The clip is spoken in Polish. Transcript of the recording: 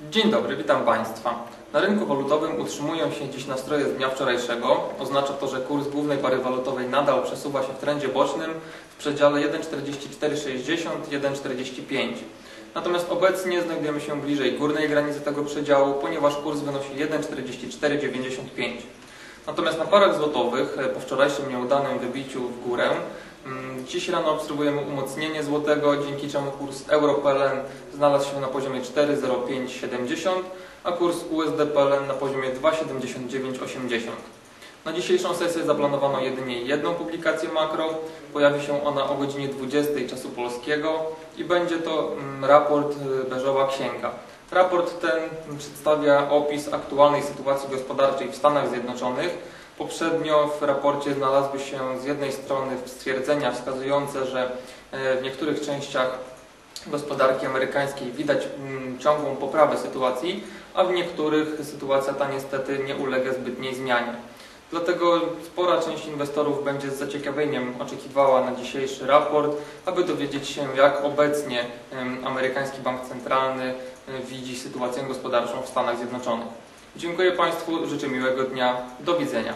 Dzień dobry, witam Państwa. Na rynku walutowym utrzymują się dziś nastroje z dnia wczorajszego. Oznacza to, że kurs głównej pary walutowej nadal przesuwa się w trendzie bocznym w przedziale 1,4460-1,45. Natomiast obecnie znajdujemy się bliżej górnej granicy tego przedziału, ponieważ kurs wynosi 1,4495. Natomiast na parach złotowych e, po wczorajszym nieudanym wybiciu w górę Dziś rano obserwujemy umocnienie złotego, dzięki czemu kurs euro-PLN znalazł się na poziomie 4,0570, a kurs USD-PLN na poziomie 2,7980. Na dzisiejszą sesję zaplanowano jedynie jedną publikację makro. Pojawi się ona o godzinie 20 czasu polskiego i będzie to mm, raport y, Beżowa Księga. Raport ten przedstawia opis aktualnej sytuacji gospodarczej w Stanach Zjednoczonych. Poprzednio w raporcie znalazły się z jednej strony stwierdzenia wskazujące, że e, w niektórych częściach gospodarki amerykańskiej widać mm, ciągłą poprawę sytuacji, a w niektórych sytuacja ta niestety nie ulega zbytniej zmianie. Dlatego spora część inwestorów będzie z zaciekawieniem oczekiwała na dzisiejszy raport, aby dowiedzieć się, jak obecnie amerykański bank centralny e, widzi sytuację gospodarczą w Stanach Zjednoczonych. Dziękuję Państwu, życzę miłego dnia, do widzenia.